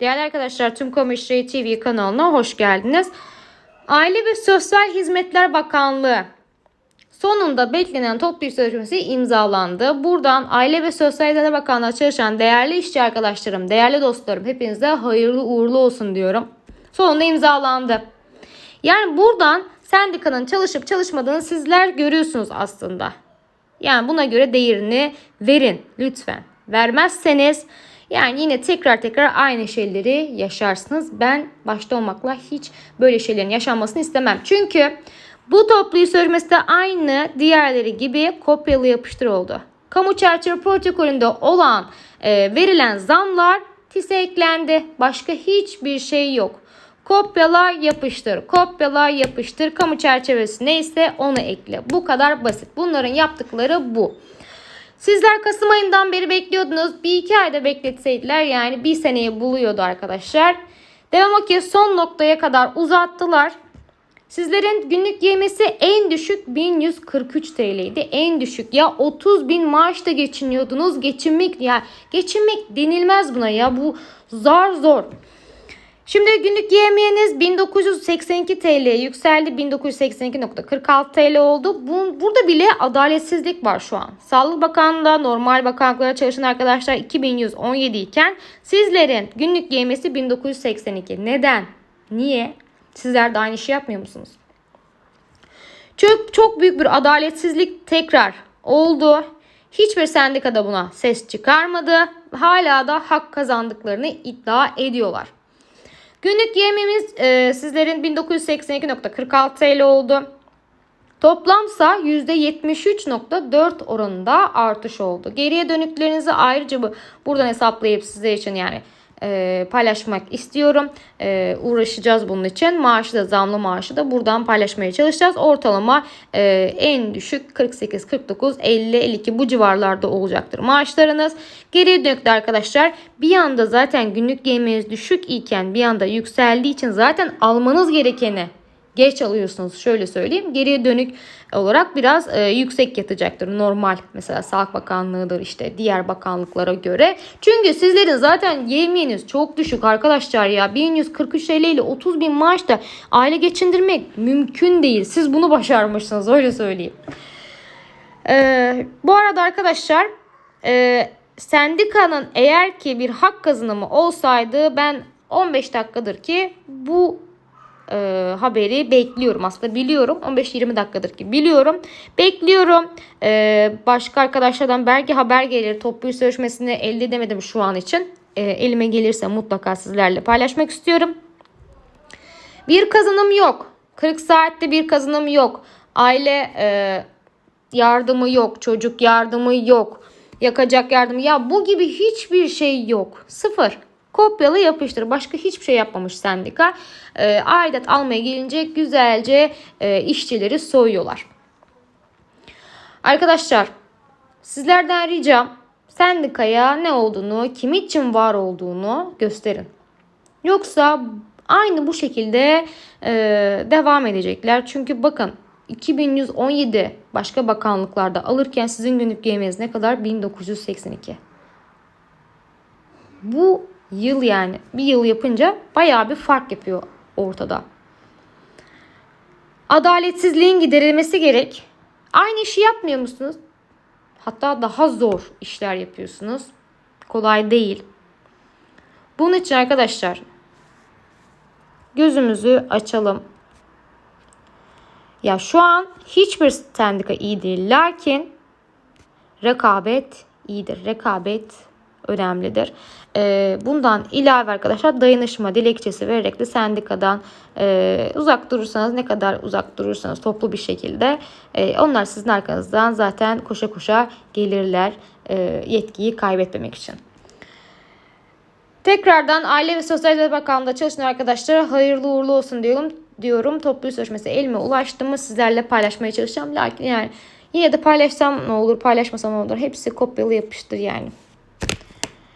Değerli arkadaşlar Tüm Kamu İşleri TV kanalına hoş geldiniz. Aile ve Sosyal Hizmetler Bakanlığı sonunda beklenen toplu iş sözleşmesi imzalandı. Buradan Aile ve Sosyal Hizmetler Bakanlığı çalışan değerli işçi arkadaşlarım, değerli dostlarım hepinize hayırlı uğurlu olsun diyorum. Sonunda imzalandı. Yani buradan sendikanın çalışıp çalışmadığını sizler görüyorsunuz aslında. Yani buna göre değerini verin lütfen. Vermezseniz yani yine tekrar tekrar aynı şeyleri yaşarsınız. Ben başta olmakla hiç böyle şeylerin yaşanmasını istemem. Çünkü bu toplu iş sözleşmesi de aynı diğerleri gibi kopyalı yapıştır oldu. Kamu çerçeve protokolünde olan e, verilen zamlar TİS'e eklendi. Başka hiçbir şey yok. Kopyala yapıştır. Kopyala yapıştır. Kamu çerçevesi neyse onu ekle. Bu kadar basit. Bunların yaptıkları bu. Sizler Kasım ayından beri bekliyordunuz. Bir iki ayda bekletseydiler yani bir seneyi buluyordu arkadaşlar. Devam o ki son noktaya kadar uzattılar. Sizlerin günlük yemesi en düşük 1143 TL'ydi. En düşük ya 30 bin maaşta geçiniyordunuz. Geçinmek ya geçinmek denilmez buna ya bu zar zor. Şimdi günlük yemeyeniz 1982 TL yükseldi. 1982.46 TL oldu. Bu, burada bile adaletsizlik var şu an. Sağlık Bakanlığı'nda normal bakanlıklara çalışan arkadaşlar 2117 iken sizlerin günlük yemesi 1982. Neden? Niye? Sizler de aynı işi yapmıyor musunuz? Çok, çok büyük bir adaletsizlik tekrar oldu. Hiçbir sendikada buna ses çıkarmadı. Hala da hak kazandıklarını iddia ediyorlar. Günlük yemimiz e, sizlerin 1982.46 TL oldu. Toplamsa %73.4 oranında artış oldu. Geriye dönüklerinizi ayrıca bu buradan hesaplayıp sizler için yani e, paylaşmak istiyorum. E, uğraşacağız bunun için. Maaşı da zamlı maaşı da buradan paylaşmaya çalışacağız. Ortalama e, en düşük 48, 49, 50, 52 bu civarlarda olacaktır maaşlarınız. Geriye dönükte arkadaşlar bir anda zaten günlük yemeğiniz düşük iken bir anda yükseldiği için zaten almanız gerekeni geç alıyorsunuz şöyle söyleyeyim. Geriye dönük olarak biraz e, yüksek yatacaktır. Normal mesela Sağlık Bakanlığı'dır işte diğer bakanlıklara göre. Çünkü sizlerin zaten yemiyeniz çok düşük arkadaşlar ya. 1143 TL ile 30 bin maaşta aile geçindirmek mümkün değil. Siz bunu başarmışsınız öyle söyleyeyim. E, bu arada arkadaşlar e, sendikanın eğer ki bir hak kazanımı olsaydı ben 15 dakikadır ki bu e, haberi bekliyorum. Aslında biliyorum. 15-20 dakikadır ki biliyorum. Bekliyorum. E, başka arkadaşlardan belki haber gelir. Toplu sözleşmesini elde edemedim şu an için. E, elime gelirse mutlaka sizlerle paylaşmak istiyorum. Bir kazanım yok. 40 saatte bir kazanım yok. Aile e, yardımı yok. Çocuk yardımı yok. Yakacak yardımı. Ya bu gibi hiçbir şey yok. Sıfır. Kopyala yapıştır. Başka hiçbir şey yapmamış sendika. E, aidat almaya gelince güzelce e, işçileri soyuyorlar. Arkadaşlar sizlerden ricam sendikaya ne olduğunu, kim için var olduğunu gösterin. Yoksa aynı bu şekilde e, devam edecekler. Çünkü bakın 2117 başka bakanlıklarda alırken sizin günlük yemeğiniz ne kadar? 1982. Bu yıl yani bir yıl yapınca bayağı bir fark yapıyor ortada. Adaletsizliğin giderilmesi gerek. Aynı işi yapmıyor musunuz? Hatta daha zor işler yapıyorsunuz. Kolay değil. Bunun için arkadaşlar gözümüzü açalım. Ya şu an hiçbir sendika iyi değil. Lakin rekabet iyidir. Rekabet önemlidir. E, bundan ilave arkadaşlar dayanışma dilekçesi vererek de sendikadan e, uzak durursanız ne kadar uzak durursanız toplu bir şekilde e, onlar sizin arkanızdan zaten koşa koşa gelirler e, yetkiyi kaybetmemek için. Tekrardan Aile ve Sosyal Bakanlığı'nda çalışan arkadaşlara hayırlı uğurlu olsun diyorum. diyorum. Toplu sözleşmesi elime ulaştı mı sizlerle paylaşmaya çalışacağım. Lakin yani yine de paylaşsam ne olur paylaşmasam ne olur. Hepsi kopyalı yapıştır yani.